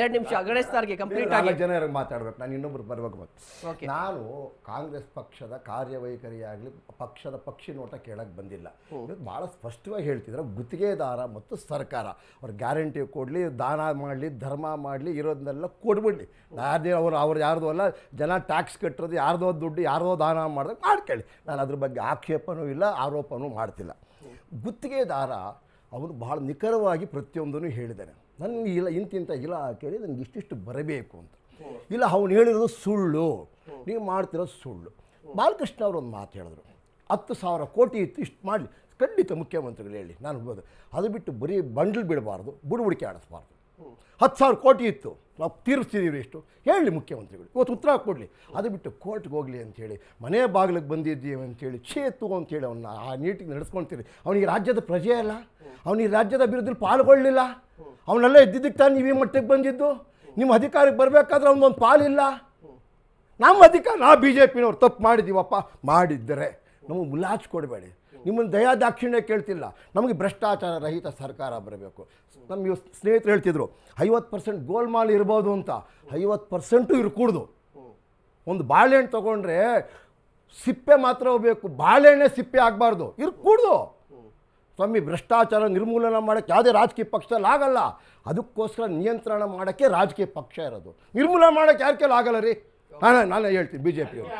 ಎರಡು ನಿಮಿಷ ಗಣೇಶ್ ಸರ್ಗೆ ಕಂಪ್ಲೀಟ್ ಆಗಿ. ಜನ ಮಾತಾಡ್ಬೇಕು ನಾನು ಇನ್ನೊಬ್ರು ಬರ್ಬೇಕು ಮತ್ತೆ ನಾನು ಕಾಂಗ್ರೆಸ್ ಪಕ್ಷದ ಕಾರ್ಯವೈಖರಿಯಾಗಲಿ ಪಕ್ಷದ ಪಕ್ಷಿ ನೋಟ ಕೇಳಕ್ಕೆ ಬಂದಿಲ್ಲ. ಬಹಳ ಭಾಳ ಸ್ಪಷ್ಟವಾಗಿ ಹೇಳ್ತಿದ್ರೆ ಗುತ್ತಿಗೆದಾರ ಮತ್ತು ಸರ್ಕಾರ. ಅವ್ರ ಗ್ಯಾರಂಟಿ ಕೊಡಲಿ ದಾನ ಮಾಡಲಿ ಧರ್ಮ ಮಾಡಲಿ ಇರೋದನ್ನೆಲ್ಲ ಕೊಡ್ಬಿಡ್ಲಿ. ಯಾರದೇ ಅವ್ರು ಅವ್ರು ಯಾರ್ದು ಅಲ್ಲ ಜನ ಟ್ಯಾಕ್ಸ್ ಕಟ್ಟಿರೋದು ಯಾರ್ದೋ ದುಡ್ಡು ಯಾರ್ದೋ ದಾನ ಮಾಡಿದಾಗ ಮಾಡ್ಕೊಳ್ಳಿ. ನಾನು ಅದ್ರ ಬಗ್ಗೆ ಆಕ್ಷೇಪನೂ ಇಲ್ಲ ಆರೋಪನೂ ಮಾಡ್ತಿಲ್ಲ. ಗುತ್ತಿಗೆದಾರ ಅವನು ಭಾಳ ನಿಖರವಾಗಿ ಪ್ರತಿಯೊಂದನ್ನು ಹೇಳಿದ್ದಾನೆ ನನಗೆ ಇಲ್ಲ ಇಂತಿಂಥ ಕೇಳಿ ನನಗೆ ಇಷ್ಟಿಷ್ಟು ಬರಬೇಕು ಅಂತ. ಇಲ್ಲ, ಅವನು ಹೇಳಿರೋದು ಸುಳ್ಳು. ನೀವು ಮಾಡ್ತಿರೋದು ಸುಳ್ಳು. ಬಾಲಕೃಷ್ಣ ಅವರು ಒಂದು ಮಾತು ಹೇಳಿದ್ರು. ಹತ್ತು ಸಾವಿರ ಕೋಟಿ ಇತ್ತು, ಇಷ್ಟು ಮಾಡಲಿ. ಖಂಡಿತ ಮುಖ್ಯಮಂತ್ರಿಗಳು ಹೇಳಿ, ನಾನು ಅದು ಬಿಟ್ಟು ಬರೀ ಬಂಡ್ಲು ಬಿಡಬಾರ್ದು ಬುಡುಬುಡಿಕೆ ಆಡಿಸ್ಬಾರ್ದು. ಹತ್ತು ಸಾವಿರ ಕೋಟಿ ಇತ್ತು. ನಾವು ತೀರಿಸ್ತಿದ್ದೀವಿ ಎಷ್ಟು ಹೇಳಿ ಮುಖ್ಯಮಂತ್ರಿಗಳು, ಇವತ್ತು ಉತ್ತರ ಕೊಡಲಿ. ಅದು ಬಿಟ್ಟು ಕೋರ್ಟ್ಗೆ ಹೋಗಲಿ ಅಂಥೇಳಿ ಮನೆ ಬಾಗಿಲಿಗೆ ಬಂದಿದ್ದೀವಿ ಅಂಥೇಳಿ ಛೇತು ಅಂತೇಳಿ ಅವನ್ನ ಆ ನೀಟಿಗೆ ನಡೆಸ್ಕೊಳ್ತೀರಿ ಅವನಿಗೆ ರಾಜ್ಯದ ಪ್ರಜೆ ಅಲ್ಲ. ಅವನಿಗೆ ರಾಜ್ಯದ ಅಭಿವೃದ್ಧಿಲಿ ಪಾಲ್ಗೊಳ್ಳಿಲ್ಲ. ಅವನೆಲ್ಲ ಇದ್ದಿದ್ದಕ್ಕೆ ತಾನು ನೀವು ಈ ಮಟ್ಟಕ್ಕೆ ಬಂದಿದ್ದು. ನಿಮ್ಮ ಅಧಿಕಾರಕ್ಕೆ ಬರಬೇಕಾದ್ರೆ ಅವನೊಂದು ಪಾಲಿಲ್ಲ. ನಮ್ಮ ಅಧಿಕಾರ ನಾವು ಬಿ ಜೆ ಪಿನವ್ರು ತಪ್ಪು ಮಾಡಿದ್ದೀವಪ್ಪ ಮಾಡಿದ್ದರೆ. ನಮಗೆ ಮುಲಾಜ್ ಕೊಡಬೇಡಿ. ನಿಮ್ಮನ್ನು ದಯಾ ದಾಕ್ಷಿಣ್ಯ ಕೇಳ್ತಿಲ್ಲ. ನಮಗೆ ಭ್ರಷ್ಟಾಚಾರ ರಹಿತ ಸರ್ಕಾರ ಬರಬೇಕು. ನಮ್ಮ ಸ್ನೇಹಿತರು ಹೇಳ್ತಿದ್ರು, ಐವತ್ತು ಪರ್ಸೆಂಟ್ ಗೋಲ್ಮಾಲ್ ಇರ್ಬೋದು ಅಂತ. ಐವತ್ತು ಪರ್ಸೆಂಟು ಇರಕೂಡ್ದು. ಒಂದು ಬಾಳೆಹಣ್ಣು ತೊಗೊಂಡ್ರೆ ಸಿಪ್ಪೆ ಮಾತ್ರ ಹೋಗ್ಬೇಕು ಬಾಳೆಹಣ್ಣೆ ಸಿಪ್ಪೆ ಆಗಬಾರ್ದು. ಇರಕೂಡ್ದು. ಸ್ವಾಮಿ, ಭ್ರಷ್ಟಾಚಾರ ನಿರ್ಮೂಲನ ಮಾಡೋಕ್ಕೆ ಯಾವುದೇ ರಾಜಕೀಯ ಪಕ್ಷದಲ್ಲಿ ಆಗಲ್ಲ. ಅದಕ್ಕೋಸ್ಕರ ನಿಯಂತ್ರಣ ಮಾಡೋಕ್ಕೆ ರಾಜಕೀಯ ಪಕ್ಷ ಇರೋದು. ನಿರ್ಮೂಲನೆ ಮಾಡೋಕ್ಕೆ ಯಾರ ಆಗಲ್ಲ ರೀ. ನಾನು, ನಾನೇ ಹೇಳ್ತೀನಿ ಬಿ ಜೆ ಪಿಯವರು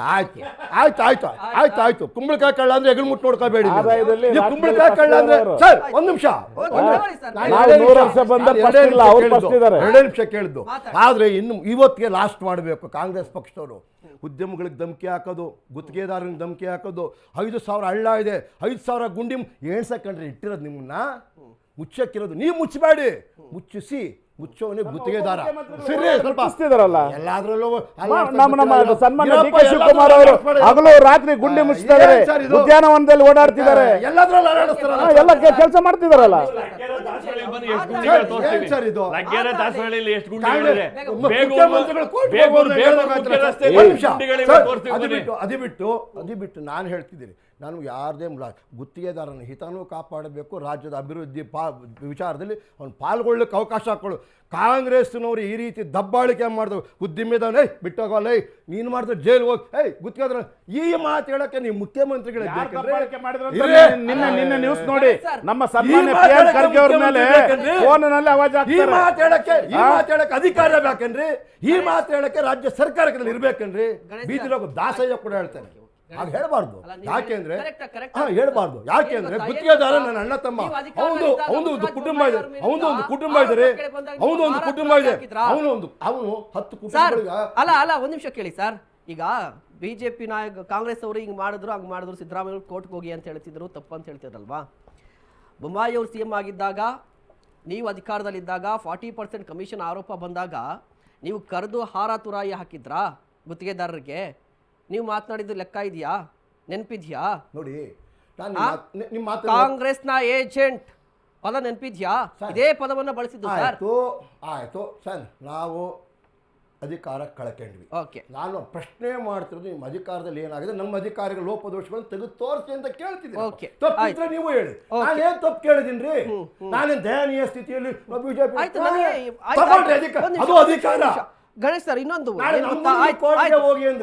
ಆಯ್ತು. ಆಯ್ತು ಆಯ್ತು ಆಯ್ತು. ಆಯ್ತು ಕುಂಬಳಕಾಯಿ ಕಳ್ಳ ಅಂದ್ರೆ ಎಗಲ್ ಮುಟ್ಟು ನೋಡ್ಕೋಬೇಡಿ ನೀವು. ಆದಾಯದಲ್ಲಿ ನೀವು ಕುಂಬಳಕಾಯಿ ಕಳ್ಳ ಅಂದ್ರೆ ಸರ್ ಒಂದ್ ನಿಮಿಷ. Okay, sir. ನಾನು ಎರಡೇ ನಿಮಿಷ- ಕೇಳಿದ್ದು. ಆದ್ರೆ ಇನ್ನು ಇವತ್ತಿಗೆ ಲಾಸ್ಟ್ ಮಾಡಬೇಕು. ಕಾಂಗ್ರೆಸ್ ಪಕ್ಷದವರು. ಉದ್ಯಮಗಳಿಗೆ ಧಮಕಿ ಹಾಕೋದು ಗುತ್ತಿಗೆದಾರನಿಗೆ ಧಮಕಿ ಹಾಕೋದು. ಐದು ಸಾವಿರ ಹಳ್ಳ ಇದೆ. ಐದು ಸಾವಿರ ಗುಂಡಿ ಏಳ್ಸಕ್ಕಂಡ್ರೆ ಇಟ್ಟಿರೋದು ನಿಮ್ಮನ್ನ. ಮುಚ್ಚಕ್ಕಿರೋದು ನೀವು ಮುಚ್ಚಬೇಡಿ ಮುಚ್ಚಿಸಿ. ಮುಚ್ಚೋವನೇ ಗುತ್ತಿಗೆದಾರ. ಸರಿ ಸ್ವಲ್ಪ. ಎಲ್ಲಾದ್ರಲ್ಲೂ ನಮ್ಮ ನಮ್ಮ ಸನ್ಮಾನ್ಯ ಡಿ ಕೆ ಶಿವಕುಮಾರ್ ಅವರು ಹಗಲು ರಾತ್ರಿ ಗುಂಡಿ ಮುಚ್ಚಿದ್ದಾರೆ? ಉದ್ಯಾನವನದಲ್ಲಿ ಓಡಾಡ್ತಿದ್ದಾರೆ. ಎಲ್ಲ ಕೆಲಸ ಮಾಡ್ತಿದಾರಲ್ಲ? ಅದು ಬಿಟ್ಟು ನಾನು ಹೇಳ್ತಿದ್ದೀನಿ. ನಾನು ಯಾರದೇ ಗುತ್ತಿಗೆದಾರನ ಹಿತನೂ ಕಾಪಾಡಬೇಕು ರಾಜ್ಯದ ಅಭಿವೃದ್ಧಿ ಪಾ ವಿಚಾರದಲ್ಲಿ ಅವ್ನು ಪಾಲ್ಗೊಳ್ಳಕ್ಕೆ ಅವಕಾಶ ಕೊಡು. ಕಾಂಗ್ರೆಸ್ನವರು ಈ ರೀತಿ ದಬ್ಬಾಳಿಕೆ ಮಾಡಿದ್ರು ಉದ್ದಿಮೆದಾನ ಏಯ್ ಬಿಟ್ಟೋಗಲ್ಲ ಏಯ್ ನೀನು ಮಾಡಿದ್ರೆ ಜೈಲ್ ಹೋಗಿ ಏಯ್ ಗುತ್ತಿಗೆದಾರ ಈ ಮಾತು ಹೇಳಕ್ಕೆ ನೀವು ಮುಖ್ಯಮಂತ್ರಿಗಳೇ ನಿನ್ನ ನಿನ್ನ ದಬ್ಬಾಳಿಕೆ ಮಾಡಿದ್ರು ಅಂತ ಇರೇ. ನಿನ್ನೆ ನಿನ್ನೆ ನ್ಯೂಸ್ ನೋಡಿ. ನಮ್ಮ ಈ ಸನ್ಮಾನ್ಯ ಮಾತು ಪ್ರಿಯಾಂಕ್ ಹೇಳಕ್ಕೆ ಖರ್ಗೆ ಅವ್ರ ಮೇಲೆ ಮುಖ್ಯಮಂತ್ರಿ ಬೇಕಂದ್ರೆ? ಫೋನ್ನಲ್ಲಿ ಅವಾಜ್ ಈ ಮಾತು ಹೇಳಕ್ಕೆ ಈ ಮಾತು ಹೇಳಕ್ಕೆ ಅಧಿಕಾರ ಬೇಕನ್ರಿ ಈ ಮಾತು ಹೇಳಕ್ಕೆ ರಾಜ್ಯ ಸರ್ಕಾರಕ್ಕೆ ಇರ್ಬೇಕನ್ರಿ ಬೀದಿ ಬೀದಿలో ದಾಸಯ್ಯ ಕೂಡ ಹೇಳ್ತಾನೆ. ಹಾಗ ಹೇಳಬಾರ್ದು. ಯಾಕೆಂದ್ರೆ ಯಾಕೆ ಅಂದ್ರೆ ಹಾ ಹೇಳ್ಬಾರ್ದು. ಯಾಕೆಂದ್ರೆ ಗುತ್ತಿಗೆದಾರ ನನ್ನ ಅಣ್ಣ ತಮ್ಮ ಅವನು ಅವನು ಒಂದು ಕುಟುಂಬ ಇದೆ. ಅವನು ಒಂದು ಕುಟುಂಬ ಇದ್ರೆ ಅವನು ಒಂದು ಕುಟುಂಬ ಇದೆ. ಅವನು ಒಂದು ಅವನು ಹತ್ತು ಕುಟುಂಬ ಅಲ್ಲ ಅಲ್ಲ ಒಂದ್ ನಿಮಿಷ ಕೇಳಿ ಸರ್. ಈಗ ಬಿಜೆಪಿ ನಾಯಕ ಕಾಂಗ್ರೆಸ್ ಅವರು ಹಿಂಗ್ ಮಾಡಿದ್ರು ಹಂಗ್ ಮಾಡಿದ್ರು ಸಿದ್ದರಾಮಯ್ಯ ಕೋರ್ಟ್ಗೆ ಹೋಗಿ ಅಂತ ಹೇಳ್ತಿದ್ರು ತಪ್ಪು ಅಂತ ಹೇಳ್ತಿದ್ರಲ್ವಾ? ಬೊಮ್ಮಾಯಿ ಅವರು ಸಿ ಎಂ ಆಗಿದ್ದಾಗ ನೀವು ಅಧಿಕಾರದಲ್ಲಿದ್ದಾಗ ಫಾರ್ಟಿ ಪರ್ಸೆಂಟ್ ಕಮಿಷನ್ ಆರೋಪ ಬಂದಾಗ ನೀವು ಕರೆದು ಹಾರ ತುರಾಯಿ ಹಾಕಿದ್ರಾ ಗುತ್ತಿಗೆದಾರರಿಗೆ? ನೀವು ಮಾತನಾಡಿದ್ದು ಲೆಕ್ಕ ಇದೆಯಾ? ನೆನಪಿದ್ಯಾ? ನೋಡಿ ನಾನು? ನಿಮ್ಮ ಕಾಂಗ್ರೆಸ್ ನಿಮ್ಮ ಮಾತು ಕಾಂಗ್ರೆಸ್ನ ಏಜೆಂಟ್. ಪದ ನೆನಪಿದ್ಯಾ? ಸರ್. ಇದೇ ಪದವನ್ನು ಬಳಸಿದ್ದು ಸರ್. ಆಯ್ತು ಆಯ್ತು. ಸರ್ ನಾವು ಅಧಿಕಾರ ಕಳ್ಕೊಂಡ್ವಿ. ಓಕೆ. ನಾನು ಪ್ರಶ್ನೆ ಮಾಡ್ತಿರೋದು ನಿಮ್ಮ ಅಧಿಕಾರದಲ್ಲಿ ಏನಾಗಿದೆ? ನಮ್ಮ ಅಧಿಕಾರಿಗಳ ಲೋಪದೋಷಗಳನ್ನು ತೆಗೆದು ತೋರಿಸಿ ಅಂತ ಕೇಳ್ತಿದ್ದೀನಿ. Okay. ತಪ್ಪಿದ್ರೆ ನೀವು ಹೇಳಿ. Okay. ನಾನೇನ್ ತಪ್ಪು ಕೇಳಿದೀನಿ ನಾನೇನ್ ದಯನೀಯ ಸ್ಥಿತಿಯಲ್ಲಿ ಬಿಜೆಪಿ ಆಯ್ತು ನನಗೆ ಆಯ್ತು, ಆಯ್ತು. ಅಧಿಕಾರ ಒಂದ್ ನಿಮಿಷ, ಅದು ಒಂದ್ ಅಧಿಕಾರ. ನಿಮಿಷ. ಗಣೇಶ್ ಸರ್ ಇನ್ನೊಂದು ಆಯ್ತು,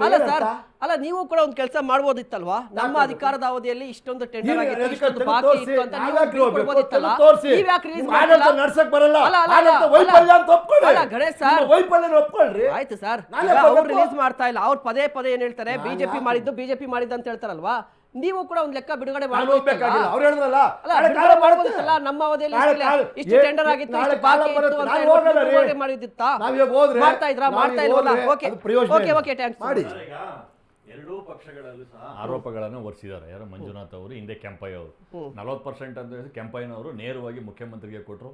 ಅಲ್ಲ ಸರ್ ಅಲ್ಲ ನೀವು ಕೂಡ ಒಂದು ಕೆಲಸ ಮಾಡ್ಬೋದಿತ್ತಲ್ವಾ ನಮ್ಮ ಅಧಿಕಾರದ ಅವಧಿಯಲ್ಲಿ ಇಷ್ಟೊಂದು ಟೆಂಡರ್ ನೀವು ಆಗಿತ್ತು ಅದಕ್ಕೆ ಇಷ್ಟೊಂದು ತೆಗೆದು ಬಾಕಿ ತೋರಿಸಿ, ಇತ್ತು ಅಂತ ನೀವು ನಾವ್ಯಾಕೆ ಹೋಗ್ಬೇಕು? ಕೊಡ್ಬೋದಿತ್ತಲ್ಲ? ತೆಗೆದು ತೋರಿಸಿ. ನೀವ್ ಯಾಕೆ release ನಿಮ್ಗೆ ಆಡಳಿತ ಮಾಡ್ತಿಲ್ಲ? ನಡ್ಸಕ್ ಬರಲ್ಲ ಅಲ್ಲ, ಅಲ್ಲ, ಆಡಳಿತ ಅಲ್ಲ, ವೈಫಲ್ಯ ಅಂತ ಒಪ್ಕೊಳ್ಳಿ ಅಲ್ಲ, ಗಣೇಶ್ ಸರ್. ನಿಮ್ಮ ವೈಫಲ್ಯನ ಒಪ್ಕೊಳ್ರಿ ಆಯ್ತು ಸರ್ ನಾನೇ ಈಗ ಅವ್ರು ಹೋಗ್ಬೇಕು. ರಿಲೀಸ್ ಮಾಡ್ತಾ ಇಲ್ಲ ಅವ್ರು ಪದೇ ಪದೇ ಏನ್ ಹೇಳ್ತಾರೆ ಬಿಜೆಪಿ? ಮಾಡಿದ್ದು ಬಿಜೆಪಿ ಮಾಡಿದ್ದು ಅಂತ ಹೇಳ್ತಾರಲ್ವಾ ನೀವು ಕೂಡ ಒಂದು ಲೆಕ್ಕ ಬಿಡುಗಡೆ ಅವ್ರು ಹೇಳಿದ್ರಲ್ಲ? ಅಲ್ಲ, ನಾಳೆ ಬಿಡುಗಡೆ ಕಾಲ ಬರುತ್ತೆ. ನಮ್ಮ ಅವಧಿಯಲ್ಲಿ ನಾಳೆ ಇಷ್ಟಿಲ್ಲ, ಕಾಲ- ಇಷ್ಟು ಟೆಂಡರ್ ಆಗಿತ್ತು, ಇಷ್ಟು ಬಾಕಿ ಇತ್ತು ಬರುತ್ತೆ. ಅಂತ ನಾನು ಹೇಳ್ಬಿಟ್ಟು ಹೋಗಲ್ಲ ಬಿಡುಗಡೆ ಮಾಡಿದ್ದಿತ್ತಾ? ನಾವ್ ಇವಾಗ ಹೋದ್ರೆ ಮಾಡ್ತಾ ಇದ್ರಾ? ಮಾಡ್ತಾ ಈಗ ಇಲ್ವಲ್ಲ? ಓಕೆ ಓಕೆ ಓಕೆ ಥ್ಯಾಂಕ್ಸ್ ಮಾಡಿ. ಈಗ ಎರಡೂ ಪಕ್ಷಗಳಲ್ಲೂ ಸಹ ಆರೋಪಗಳನ್ನು ಹೊರಿಸಿದ್ದಾರೆ. ಯಾರು ಮಂಜುನಾಥ್ ಅವರು ಹಿಂದೆ ಕೆಂಪಯ್ಯ ಅವರು. ನಲವತ್ತು ಪರ್ಸೆಂಟ್ ಅಂತ ಹೇಳಿ ಕೆಂಪಯ್ಯನವರು ನೇರವಾಗಿ ಮುಖ್ಯಮಂತ್ರಿಗೆ ಕೊಟ್ಟರು.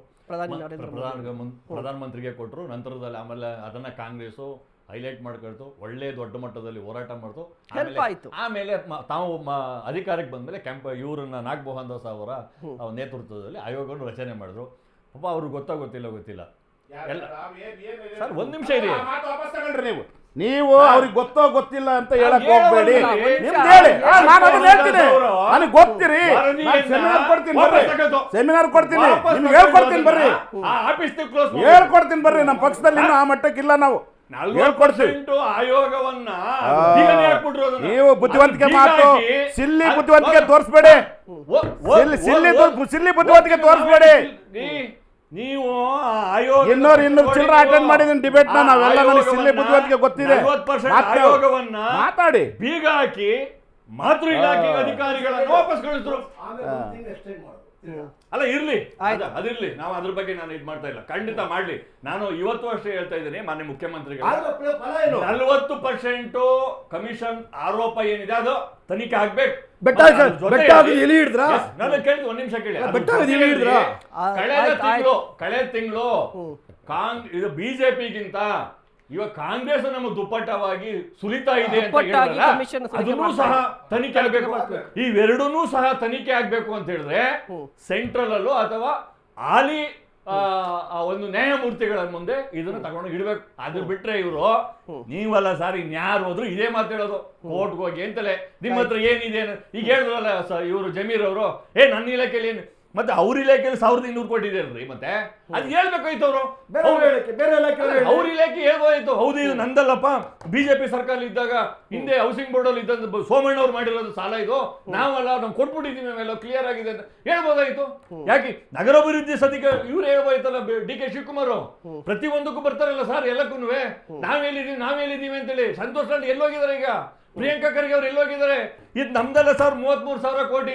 ಪ್ರಧಾನಮಂತ್ರಿಗೆ ಕೊಟ್ಟರು ನಂತರದಲ್ಲಿ ಆಮೇಲೆ ಅದನ್ನ ಕಾಂಗ್ರೆಸ್ಸು ಹೈಲೈಟ್ ಮಾಡ್ಕೊಳ್ತು ಒಳ್ಳೆ ದೊಡ್ಡ ಮಟ್ಟದಲ್ಲಿ ಹೋರಾಟ ಮಾಡ್ತು. ಆಮೇಲೆ ಆಯ್ತು. ಆಮೇಲೆ ಮ- ತಾವು ಮ- ಅಧಿಕಾರಕ್ಕೆ ಬಂದ್ಮೇಲೆ ಕೆಂಪ ಇವ್ರನ್ನ ನಾಗಮೋಹನ್ ದಾಸ್ ಅವರ ಅವ್ರ ನೇತೃತ್ವದಲ್ಲಿ ಆಯೋಗವನ್ನು ರಚನೆ ಮಾಡಿದ್ರು. ಪಾಪ ಅವ್ರಿಗೆ ಗೊತ್ತಾ ಗೊತ್ತಿಲ್ಲ ಗೊತ್ತಿಲ್ಲ. ಎಲ್ಲ ಸರ್ ಒಂದ್ ನಿಮಿಷ ಇರಿ. ಮಾತು ವಾಪಸ್ ತಗೊಳ್ರಿ ನೀವು. ನೀವು ಅವ್ರಿಗೆ ಗೊತ್ತೋ ಗೊತ್ತಿಲ್ಲ ಅಂತ ಹೇಳಕ್ ಹೋಗ್ಬೇಡಿ. ನಿಮ್ದು ಹೇಳಿ. ನಾನು ಅದನ್ನ ಹೇಳ್ತೀನಿ. ನನಗೆ ಗೊತ್ತಿರಿ. ಸೆಮಿನಾರ್ ಕೊಡ್ತೀನಿ ವಾಪಸ್ ಬರ್ರಿ. ಸೆಮಿನಾರ್ ಕೊಡ್ತೀನಿ. ನಿಮ್ಗೆ ಹೇಳ್ಕೊಡ್ತೀನಿ ಬರ್ರಿ. ಅದನ್ನ. ಆ ಆಫೀಸ್ ಕ್ಲೋಸ್ ಹೇಳ್ಕೊಡ್ತೀನಿ ಬರ್ರಿ. ನಮ್ಮ ಪಕ್ಷದಲ್ಲಿ ಇನ್ನು ಆ ಮಟ್ಟಕ್ಕಿಲ್ಲ ನಾವು. ಆಯೋಗವನ್ನ. ನೀವು ಬುದ್ಧಿವಂತಿಕೆ ಮಾತು ಸಿಲ್ಲಿ ಬುದ್ಧಿವಂತಿಕೆ ತೋರಿಸ್ಬೇಡಿ. ಸಿಲ್ಲಿ- ಸಿಲ್ಲಿ ಬುದ್ಧಿವಂತಿಕೆ ತೋರಿಸ್ಬೇಡಿ. ನೀ- ನೀವು ಆಯೋಗ ಇನ್ನೂರು ಇನ್ನೂರು ಚಿಲ್ಲರ ಅಟೆಂಡ್ ಮಾಡಿದ್ದೀನಿ ಡಿಬೇಟ್ನ ನಾವೆಲ್ಲ ನನಗೆ ಸಿಲ್ಲಿ ಬುದ್ಧಿವಂತಿಕೆ ಗೊತ್ತಿದೆ. ಆಯೋಗವನ್ನ ಮಾತಾಡಿ. ಬೀಗ ಹಾಕಿ ಮಾತೃ ಇಲಾಖೆ ಅಧಿಕಾರಿಗಳನ್ನ ವಾಪಸ್ ಕಳಿಸಿದ್ರು. ಅಲ್ಲ ಇರ್ಲಿ. ಅದಿರ್ಲಿ. ನಾವು ಅದ್ರ ಬಗ್ಗೆ ನಾನು ಇದ್ ಮಾಡ್ತಾ ಇಲ್ಲ. ಖಂಡಿತ ಮಾಡ್ಲಿ. ನಾನು ಇವತ್ತು ಅಷ್ಟೇ ಹೇಳ್ತಾ ಇದ್ದೀನಿ ಮಾನ್ಯ ಮುಖ್ಯಮಂತ್ರಿಗೆ ಆದ್ರೆ ಫಲ- ಫಲ ಏನು? ನಲ್ವತ್ತು ಪರ್ಸೆಂಟ್ ಕಮಿಷನ್ ಆರೋಪ ಏನಿದೆ ಅದು ತನಿಖೆ ಆಗ್ಬೇಕು. ಒಂದ್ ನಿಮಿಷ ಕೇಳಿ? ಕಳೆದ ತಿಂಗಳು ಕಳೆದ ತಿಂಗಳು ಕಾಂಗ್ ಇದು ಬಿಜೆಪಿಗಿಂತ ಇವಾಗ ಕಾಂಗ್ರೆಸ್ ನಮ್ಮ ದುಪ್ಪಟ್ಟವಾಗಿ ಸುಲಿತಾ ಇದೆ ಅಂತ ದುಪ್ಪಟ್ಟಾಗಿ ಹೇಳಿದ್ರಲ್ಲ, ಅದನ್ನೂ ಸಹ ತನಿಖೆ ಆಗ್ಬೇಕು. ಇವೆರಡನ್ನೂ ಸಹ ತನಿಖೆ ಆಗ್ಬೇಕು ಅಂತ ಹೇಳಿದ್ರೆ ಸೆಂಟ್ರಲ್ ಅಲ್ಲೂ ಅಥವಾ ಆಲಿ ಒಂದು ನ್ಯಾಯಮೂರ್ತಿಗಳ ಮುಂದೆ ಇದನ್ನ ತಗೊಂಡು ಇಡ್ಬೇಕು. ಅದು ಬಿಟ್ರೆ ಇವರು ನೀವಲ್ಲ ಸಾರಿ ಇನ್ಯಾರು ಹೋದ್ರು ಇದೇ ಮಾತಾಡೋದು ಕೋರ್ಟ್ಗೆ ಹೋಗಿ ಅಂತಲೇ ನಿಮ್ಮ ಹತ್ರ ಏನಿದೆ ಈಗ ಹೇಳಿದ್ರಲ್ಲ ಇವರು ಜಮೀರ್ ಅವರು ಏ ನನ್ನ ಇಲಾಖೆಯಲ್ಲಿ ಏನು ಮತ್ತೆ ಅವ್ರ ಇಲಾಖೆಯಲ್ಲಿ ಸಾವಿರದ ಇನ್ನೂರು ಕೊಟ್ಟಿದ್ದೀರಲ್ರಿ ಮತ್ತೆ? ಅದು ಹೇಳ್ಬೇಕಾಯ್ತು ಅವರು? ಅವ್ರು ಇಲಾಖೆ ಹೇಳ್ಬೋದಾಯ್ತು ಹೌದು ಇದು ನಂದಲ್ಲಪ್ಪ. ಬಿಜೆಪಿ ಸರ್ಕಾರ ಇದ್ದಾಗ ಹಿಂದೆ ಹೌಸಿಂಗ್ ಬೋರ್ಡ್ ಅಲ್ಲಿ ಇದ್ದಂತ ಸೋಮಣ್ಣ ಅವ್ರು ಮಾಡಿರೋದು ಸಾಲ ಇದು. ನಾವಲ್ಲ ನಾವು ಕೊಟ್ಬಿಟ್ಟಿದ್ದೀವಿ ನಾವೆಲ್ಲ ಕ್ಲಿಯರ್ ಆಗಿದೆ ಅಂತ. ಹೇಳ್ಬೋದಾಯ್ತು? ಯಾಕೆ? ನಗರಾಭಿವೃದ್ಧಿ ಸದ್ಯಕ್ಕೆ ಇವ್ರು ಹೇಳ್ಬೋದಾಯ್ತಲ್ಲ ಡಿ ಕೆ ಶಿವಕುಮಾರ್ ಪ್ರತಿ ಒಂದಕ್ಕೂ ಬರ್ತಾರಲ್ಲ ಸರ್ ಎಲ್ಲಕ್ಕೂ ನಾವ್ ಹೇಳಿದೀವಿ ನಾವ್ ಹೇಳಿದೀವಿ ಅಂತೇಳಿ. ಸಂತೋಷ್ ಎಲ್ಲೋಗಿದ್ದಾರೆ ಈಗ? ಪ್ರಿಯಾಂಕಾ ಖರ್ಗೆ ಅವ್ರು ಎಲ್ಲೋಗಿದ್ದಾರೆ ಇದು ನಮ್ದಲ್ಲ ಸರ್ ಮೂವತ್ಮೂರು ಸಾವಿರ ಕೋಟಿ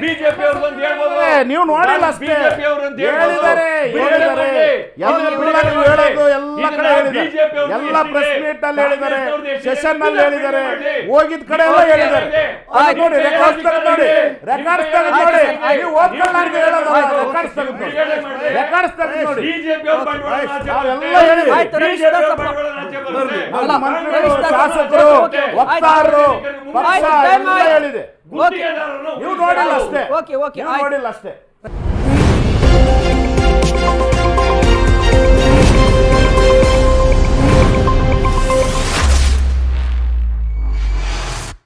ಬಿಜೆಪಿ ಅವ್ರು ಬಂದು ಹೇಳ್ಬೋದು ನೀವು ನೋಡಿಲ್ಲ ಬಿಜೆಪಿ ಅವರು ಅಂತ ಹೇಳಿದ್ದಾರೆ ಹೇಳಿದ್ದಾರೆ ಎಲ್ಲ ಎಲ್ಲ ಕಡೆ ಹೇಳಿದ್ದಾರೆ ಎಲ್ಲ ಪ್ರೆಸ್ ಮೀಟ್ ಅಲ್ಲಿ ಹೇಳಿದ್ದಾರೆ ಸೆಷನ್ ಅಲ್ಲಿ ಹೇಳಿದ್ದಾರೆ ಹೋಗಿದ್ ಕಡೆ ಎಲ್ಲ ಹೇಳಿದ್ದಾರೆ ನೋಡಿ ರೆಕಾರ್ಡ್ಸ್ ತೆಗೆದು ನೋಡಿ ರೆಕಾರ್ಡ್ಸ್ ತೆಗೆದು ನೋಡಿ ನೀವು ಓದ್ಕೊಳ್ಳಾರ್ದು ಹೇಳೋದು ರೆಕಾರ್ಡ್ಸ್ ತೆಗೆದು ನೋಡಿ ರೆಕಾರ್ಡ್ಸ್ ತೆಗೆದು ನೋಡಿ ಬಿಜೆಪಿ ಹೇಳಿ ಬಂಡವಾಳ ಅವ್ರು ಆಯ್ತು, ಶಾಸಕರು ಪಕ್ಷ ಎಲ್ಲ ಹೇಳಿದೆ. ನೀವು. ನೋಡಿಲ್ಲ ಅಷ್ಟೇ. ಓಕೆ, ಓಕೆ, ನೋಡಿಲ್ಲ ಅಷ್ಟೇ.